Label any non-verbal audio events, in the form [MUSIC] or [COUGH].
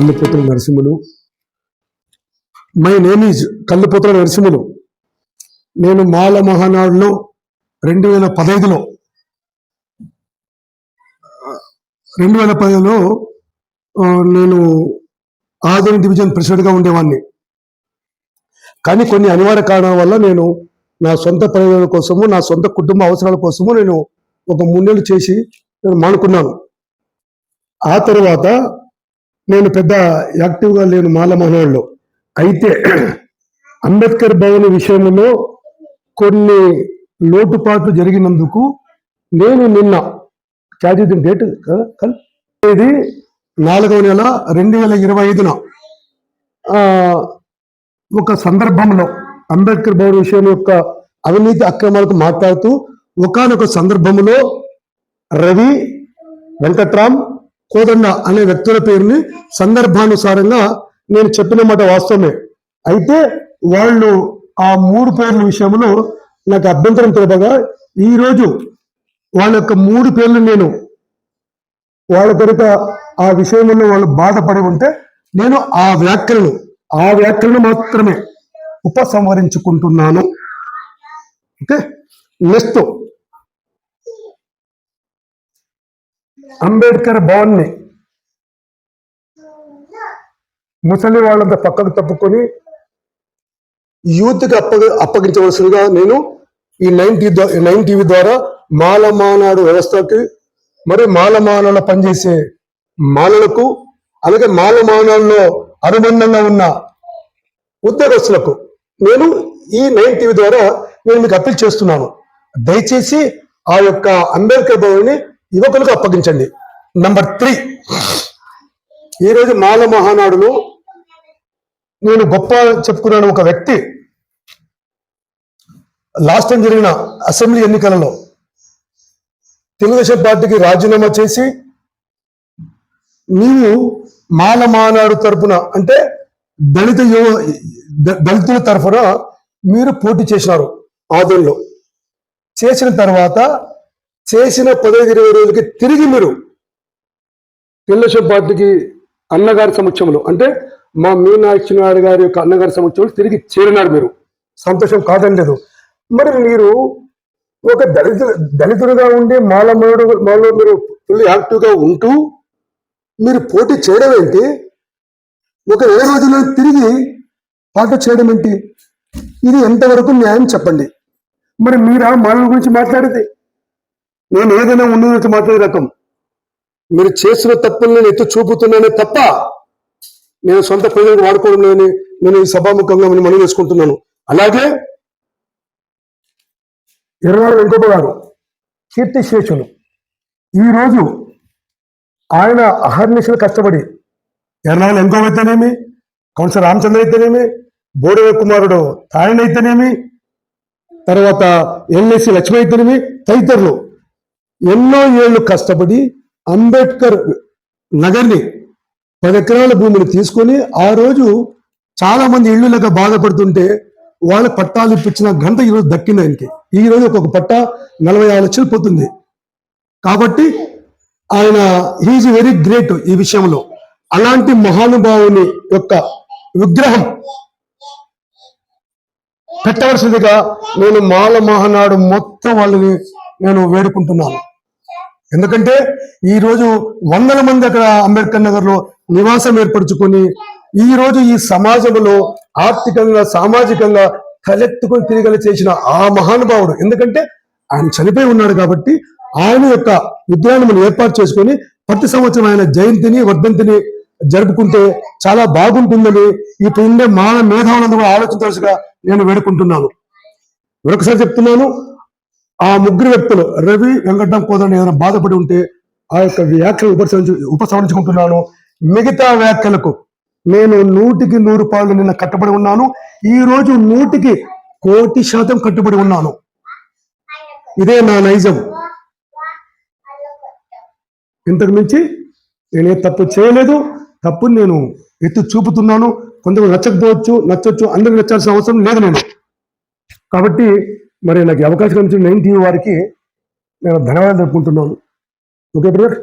Kallupothula Narasimhulu. My name is Kallupothula Narasimhulu. నేను మాల మహానాడులో రెండు వేల పదహైదులో రెండు వేల పదిలో నేను ఆదరణ డివిజన్ ప్రెసిడెంట్గా ఉండేవాడిని కానీ కొన్ని అనివార్య కారణాల వల్ల నేను నా సొంత ప్రయోజనాల కోసము నా సొంత కుటుంబ అవసరాల కోసము నేను ఒక మూడేళ్ళు చేసి నేను మానుకున్నాను. ఆ తర్వాత నేను పెద్ద యాక్టివ్గా లేను మాల మహనాడులో అయితే [CLEARS THROAT] అంబేద్కర్ భవన్ విషయంలో కొన్ని లోటుపాట్లు జరిగినందుకు నేను నిన్న చార్జీ డేట్ ఇది నాలుగవ నెల రెండు వేల ఇరవై ఐదున ఒక సందర్భంలో అంబేద్కర్ భవన్ విషయం యొక్క అవినీతి అక్రమాలకు మాట్లాడుతూ ఒకానొక సందర్భంలో రవి వెంకట్రామ్ కోదండ అనే వ్యక్తుల పేరుని సందర్భానుసారంగా నేను చెప్పిన మాట వాస్తవమే. అయితే వాళ్ళు ఆ మూడు పేర్ల విషయంలో నాకు అభ్యంతరం తెలపగా ఈ రోజు వాళ్ళ యొక్క మూడు పేర్లు నేను వాళ్ళ కనుక ఆ విషయంలో వాళ్ళు బాధపడి ఉంటే నేను ఆ వ్యాఖ్యలను ఆ వ్యాఖ్యలను మాత్రమే ఉపసంహరించుకుంటున్నాను. ఓకే? నెక్స్ట్ అంబేద్కర్ భవన్ని ముసలి వాళ్ళంతా పక్కకు తప్పుకొని యూత్కి అప్పగ అప్పగించవలసిందిగా నేను ఈ నైన్ టీ నైన్ టీవీ ద్వారా మాలమానాడు వ్యవస్థకి మరి మాలమానాల పనిచేసే మాలలకు అలాగే మాలమానాల్లో అనుబంధంగా ఉన్న ఉద్యోగస్తులకు నేను ఈ నైన్ టీవీ ద్వారా నేను మీకు అప్పీల్ చేస్తున్నాను. దయచేసి ఆ యొక్క అంబేద్కర్ భవన్ని యువకులకు అప్పగించండి. నంబర్ త్రీ ఈరోజు మాల మహానాడులో నేను గొప్ప చెప్పుకున్నాను ఒక వ్యక్తి. లాస్ట్ టైం జరిగిన అసెంబ్లీ ఎన్నికలలో తెలుగుదేశం పార్టీకి రాజీనామా చేసి నీవు మాల మానాడు తరపున అంటే దళిత యువ ద- దళితుల తరఫున మీరు పోటీ చేసినారు ఆదంలో చేసిన తర్వాత చేసిన పదహైదు ఇరవై రోజులకి తిరిగి మీరు తెలుగుదేశం పార్టీకి అన్నగారి సమక్షంలో అంటే మా మీనాక్షి నాయుడు గారి యొక్క అన్నగారి సమక్షంలో తిరిగి చేరినారు మీరు. సంతోషం కాదని లేదు. మరి మీరు ఒక దళిత దళితుడుగా ఉండి మాలమూడు మాలో మీరు ఫుల్ యాక్టివ్గా ఉంటూ మీరు పోటీ చేయడం ఏంటి? ఒక ఏ రోజులో తిరిగి పాట చేయడం ఏంటి? ఇది ఎంతవరకు న్యాయం చెప్పండి. మరి మీరా మాలల గురించి మాట్లాడితే నేను ఏదైనా ఉన్నది మాట్లాడే రకం. మీరు చేసిన తప్పులు నేను ఎత్తు చూపుతున్నానే తప్ప నేను సొంత ప్రజలకు వాడుకోవడం లేని నేను ఈ సభాముఖంగా నేను మనం చేసుకుంటున్నాను. అలాగే ఇరవై వెంకట గారు కీర్తి శేషులు ఈరోజు ఆయన అహర్నిశలు కష్టపడి ఎర్నాడు ఎంకో అయితేనేమి కౌన్సిలర్ రామచంద్ర అయితేనేమి బోడవ కుమారుడు తాయన అయితేనేమి తర్వాత ఎల్ఎస్సి లక్ష్మి అయితేనేమి తదితరులు ఎన్నో ఏళ్ళు కష్టపడి అంబేద్కర్ నగర్ని పది ఎకరాల భూమిని తీసుకొని ఆ రోజు చాలా మంది ఇళ్ళు లేక బాధపడుతుంటే వాళ్ళ పట్టాలు ఇప్పించిన గంట ఈరోజు దక్కింది ఆయనకి. ఈ రోజు ఒక్కొక్క పట్ట నలభై ఆరు లక్షలు పోతుంది. కాబట్టి ఆయన హీఈస్ వెరీ గ్రేట్ ఈ విషయంలో. అలాంటి మహానుభావుని యొక్క విగ్రహం పెట్టవలసిందిగా నేను మాల మహానాడు మొత్తం వాళ్ళని నేను వేడుకుంటున్నాను. ఎందుకంటే ఈరోజు వందల మంది అక్కడ అంబేద్కర్ నగర్లో నివాసం ఏర్పరచుకొని ఈ రోజు ఈ సమాజంలో ఆర్థికంగా సామాజికంగా తలెత్తుకొని తిరిగల చేసిన ఆ మహానుభావుడు. ఎందుకంటే ఆయన చనిపోయి ఉన్నాడు కాబట్టి ఆయన యొక్క విగ్రహాన్ని మనం ఏర్పాటు చేసుకొని ప్రతి సంవత్సరం ఆయన జయంతిని వర్ధంతిని జరుపుకుంటే చాలా బాగుంటుందని ఇప్పుడు ఉండే మాన మేధావులందరూ కూడా ఆలోచించాల్సిగా నేను వేడుకుంటున్నాను. మరొకసారి చెప్తున్నాను ఆ ముగ్గురు వ్యక్తులు రవి వెంకటం కోదండి ఏదైనా బాధపడి ఉంటే ఆ యొక్క వ్యాఖ్యలు ఉపసంహరించు ఉపసంహరించుకుంటున్నాను. మిగతా వ్యాఖ్యలకు నేను నూటికి నూరు పాలు నిన్న కట్టుబడి ఉన్నాను. ఈ రోజు నూటికి కోటి శాతం కట్టుబడి ఉన్నాను. ఇదే నా నైజం. ఇంతకు మించి నేనే తప్పు చేయలేదు. తప్పుని నేను ఎత్తి చూపుతున్నాను. కొంతమంది నచ్చకపోవచ్చు నచ్చొచ్చు అందరికి నచ్చాల్సిన అవసరం లేదు నేను. కాబట్టి మరి నాకు అవకాశం ఇచ్చిన నైన్ టీవీ వారికి నేను ధన్యవాదాలు తెలుపుకుంటున్నాను. Okay brother?